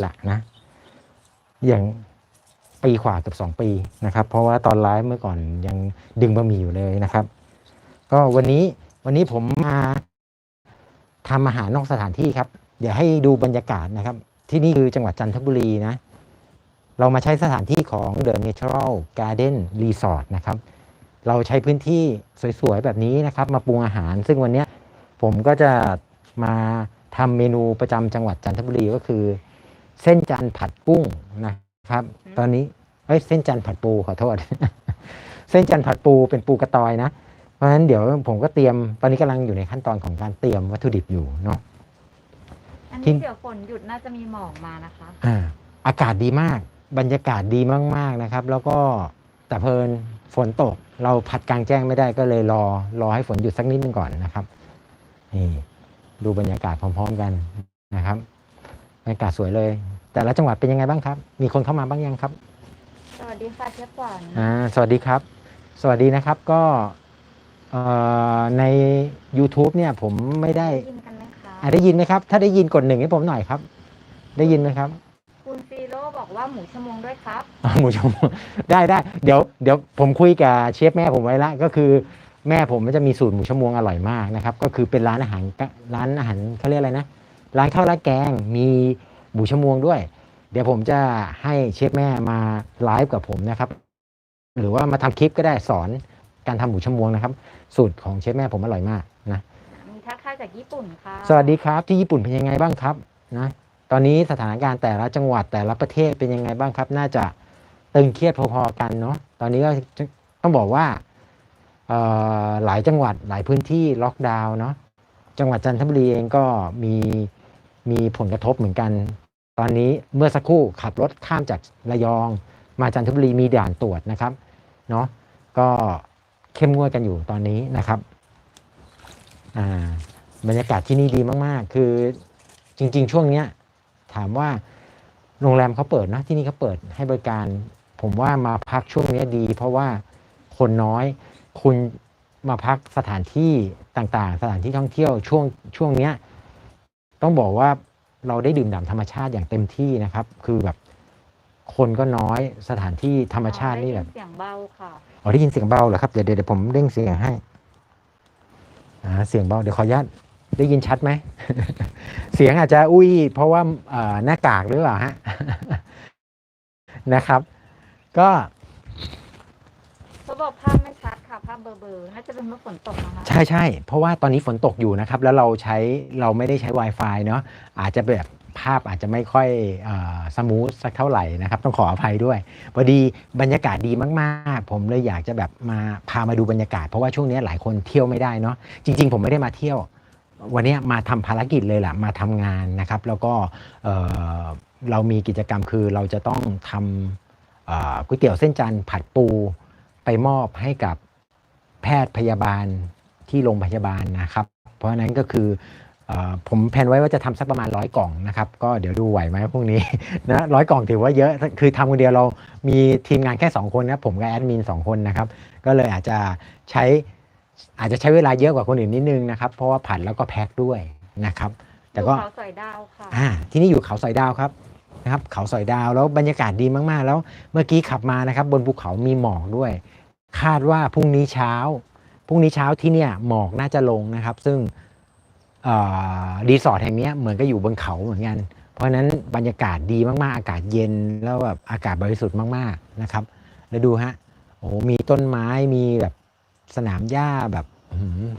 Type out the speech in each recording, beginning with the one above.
แหละนะ อย่างปีขวากับสองปีนะครับ เพราะว่าตอนไลฟ์เมื่อก่อนยังดึงบะหมี่อยู่เลยนะครับ ก็วันนี้วันนี้ผมมาทำอาหารนอกสถานที่ครับ เดี๋ยวให้ดูบรรยากาศนะครับ ที่นี่คือจังหวัดจันทบุรีนะ เรามาใช้สถานที่ของ The Natural Garden Resort นะครับ เราใช้พื้นที่สวยๆ แบบนี้นะครับ มาปรุงอาหาร ซึ่งวันนี้ผมก็จะมาทำเมนูประจำจังหวัดจันทบุรีก็คือ เส้นจันทร์ผัดกุ้งนะครับ ตอนนี้เอ้ยเส้นจันทร์ผัดปูขอโทษ เส้นจันทร์ผัดปูเป็นปูกระตอยนะ เพราะฉะนั้นเดี๋ยวผมก็เตรียมตอนนี้กำลังอยู่ในขั้นตอนของการเตรียมวัตถุดิบอยู่เนาะอันที่นี้เดี๋ยวฝนหยุดน่าจะมีหมอกมานะคะอ่าอากาศดีมาก บรรยากาศดีมาก ๆนะครับ แล้วก็แต่เพลินฝนตก เราพัดกลางแจ้งไม่ได้ก็เลยรอ รอให้ฝนหยุดสักนิดนึงก่อนนะครับนี่ดูบรรยากาศพร้อม ๆ กันนะครับ บรรยากาศสวยเลย แต่ละจังหวัดเป็นยังไงบ้างครับ มีคนเข้ามาบ้างยังครับ สวัสดีค่ะเชฟขวัญอ่าสวัสดีครับ สวัสดีนะครับก็เอ่อใน YouTube เนี่ยผมไม่ได้ได้ยินกันไหมคะอะได้ยินไหมครับ ถ้าได้ยินกดหนึ่งให้ผมหน่อยครับ ได้ยินไหมครับ คุณซีโร่บอกว่าหมูชั่วโมงด้วยครับ อะหมูชมได้ได้เดี๋ยวเดี๋ยวผมคุยกับเชฟแม่ผมไว้ละก็คือแม่ผมมันจะมีสูตรหมูชมวงอร่อยมากนะครับ ก็คือเป็นร้านอาหารร้านอาหารเขาเรียกอะไรนะ ร้านข้าวราดแกงมีหมูชมวงด้วย เดี๋ยวผมจะให้เชฟแม่มาไลฟ์กับผมนะครับ หรือว่ามาทำคลิปก็ได้สอนการทำหมูชมวงนะครับ สูตรของเชฟแม่ผมอร่อยมากนะมีทักทายจากญี่ปุ่นค่ะสวัสดีครับที่ญี่ปุ่นเป็นยังไงบ้างครับนะตอนนี้สถานการณ์แต่ละจังหวัดแต่ละประเทศเป็นยังไงบ้างครับ น่าจะตึงเครียดพอๆกันเนาะตอนนี้ก็ต้องบอกว่าเอ่อหลายจังหวัดหลายพื้นที่ล็อกดาวน์เนาะจังหวัดจันทบุรีเองก็มี มีผลกระทบเหมือนกัน ตอนนี้เมื่อสักครู่ขับรถข้ามจากระยอง มาจันทบุรีมีด่านตรวจนะครับเนาะก็เข้มงวดกันอยู่ตอนนี้นะครับอ่าบรรยากาศที่นี่ดีมากๆ คือจริง ๆ ช่วงเนี้ยถามว่าโรงแรมเขาเปิดนะที่นี่เขาเปิดให้บริการ ผมว่ามาพักช่วงเนี้ยดี เพราะว่าคนน้อยคุณมาพักสถานที่ต่างๆ สถานที่ท่องเที่ยวช่วงช่วงเนี้ย ต้องบอกว่าเราได้ดื่มด่ำธรรมชาติอย่างเต็มที่นะครับ คือแบบคนก็น้อยสถานที่ธรรมชาตินี่แบบได้ยิเสียงเบาค่ะอ๋อได้ยินเสียงเบาเหรอครับเดี๋ยวเดี๋ยวเดี๋ยวผมเร่งเสียงให้อ่าเสียงเบาเดี๋ยวขออนุญาตได้ยินชัดไหม เสียงอาจจะอุ้ย เพราะว่าเอ่อหน้ากากหรือเปล่าฮะนะครับ ก็ เขาบอกภาพไม่ ชัดค่ะภาพเบลอๆน่าจะเป็นเมื่อฝนตกนะคะใช่ใช่เพราะว่าตอนนี้ฝนตกอยู่นะครับ แล้วเราใช้เราไม่ได้ใช้ Wi-Fi เนาะอาจจะแบบภาพอาจจะไม่ค่อยสมูทสักเท่าไหร่นะครับ ต้องขออภัยด้วยพอดีบรรยากาศดีมาก ๆ ผมเลยอยากจะแบบมาพามาดูบรรยากาศ เพราะว่าช่วงนี้หลายคนเที่ยวไม่ได้เนาะจริง ๆ ผมไม่ได้มาเที่ยว วันนี้มาทำภารกิจเลยแหละมาทำงานนะครับ แล้วก็เเรามีกิจกรรมคือเราจะต้องทำก๋วยเตี๋ยวเส้นจันทร์ผัดปูไปมอบให้กับ แพทย์พยาบาลที่โรงพยาบาลนะครับ เพราะฉะนั้นก็คือเออผมแผนไว้ว่าจะทำสักประมาณร้อยกล่องนะครับ ก็เดี๋ยวดูไหวไหมพวกนี้นะร้อยกล่องถือว่าเยอะคือทำคนเดียวเรามีทีมงานแค่ 2 คนนะผมกับแอดมิน2 คนนะครับ ก็เลยอาจจะใช้อาจจะใช้เวลาเยอะกว่าคนอื่นนิดนึงนะครับ เพราะว่าผัดแล้วก็แพ็คด้วยนะครับ แต่ก็ภูเขาสอยดาวค่ะอ่าที่นี่อยู่เขาสอยดาวครับนะครับ เขาสอยดาวแล้วบรรยากาศดีมากๆ แล้วเมื่อกี้ขับมานะครับ บนภูเขามีหมอกด้วย คาดว่าพรุ่งนี้เช้า พรุ่งนี้เช้าที่เนี่ยหมอกน่าจะลงนะครับ ซึ่งรีสอร์ทแห่งเนี้ยเหมือนก็อยู่บนเขาเหมือนกัน เพราะนั้นบรรยากาศดีมากๆ อากาศเย็นแล้วแบบอากาศบริสุทธิ์มากๆนะครับ แล้วดูฮะโอ้มีต้นไม้มีแบบสนามหญ้าแบบ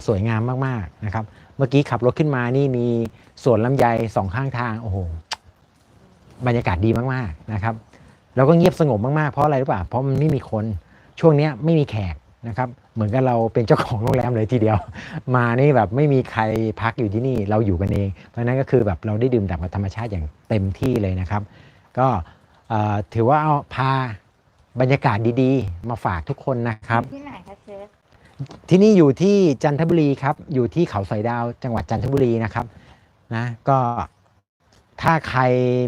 สวยงามมากๆนะครับ เมื่อกี้ขับรถขึ้นมานี่มีสวนลำไยสองข้างทางโอ้โหบรรยากาศดีมากๆนะครับ แล้วก็เงียบสงบมากๆเพราะอะไรรู้ป่ะเพราะมันไม่มีคน ช่วงเนี้ยไม่มีแขกนะครับ เหมือนกับเราเป็นเจ้าของโรงแรมเลยทีเดียว มานี่แบบไม่มีใครพักอยู่ที่นี่เราอยู่กันเอง เพราะฉะนั้นก็คือแบบเราได้ดื่มด่ำกับธรรมชาติอย่างเต็มที่เลยนะครับ ก็เอ่อถือว่าเอาพาบรรยากาศดีๆ มาฝากทุกคนนะครับที่ไหนคะเชฟที่นี่อยู่ที่จันทบุรีครับ อยู่ที่เขาสอยดาวจังหวัดจันทบุรีนะครับนะก็ถ้าใคร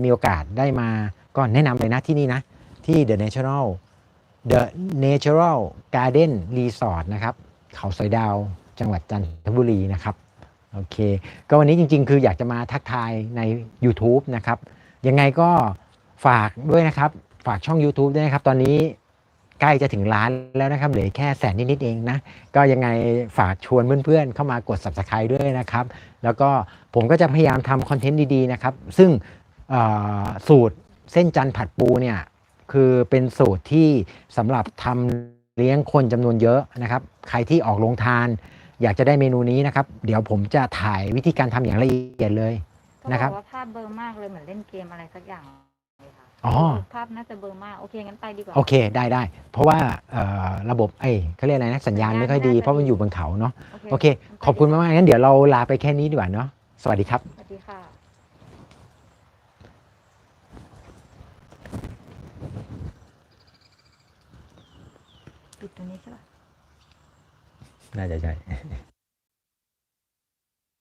มีโอกาสได้มาก็แนะนำเลยนะที่นี่นะ ที่ The Natural The Natural Garden Resort นะครับเขาสอยดาวจังหวัดจันทบุรีนะครับโอเค ก็วันนี้จริง ๆ คืออยากจะมาทักทายใน YouTube นะครับ ยังไงก็ฝากด้วยนะครับ ฝากช่อง YouTube ด้วยนะครับ ตอนนี้ใกล้จะถึงล้านแล้วนะครับ เหลือแค่แสนนิดๆเองนะ ก็ยังไงฝากชวนเพื่อนๆ เข้ามากด Subscribe ด้วยนะครับ แล้วก็ผมก็จะพยายามทำคอนเทนต์ดีๆ นะครับ ซึ่งสูตรเส้นจันทร์ผัดปูเนี่ย คือเป็นสูตรที่สำหรับทำเลี้ยงคนจำนวนเยอะนะครับ ใครที่ออกโรงทาน อยากจะได้เมนูนี้นะครับ เดี๋ยวผมจะถ่ายวิธีการทำอย่างละเอียดเลยก็นะครับบอกว่าภาพเบลอร์มากเลยเหมือนเล่นเกมอะไรสักอย่างเลยค่ะอ๋อภาพน่าจะเบลอร์มากโอเคงั้นไปดีกว่าโอเคได้ได้เพราะว่าเอ่อระบบเอ้ยเขาเรียกอะไรนะสัญญาณสัญญาณไม่ค่อยดีน่าจะเพราะมันดีอยู่บนเขาเนาะโอเคโอเค ขอบคุณมากๆงั้นเดี๋ยวเราลาไปแค่นี้ดีกว่าเนาะสวัสดีครับสวัสดีค่ะ ปิดตรงนี้ใช่ปะน่าจะใช่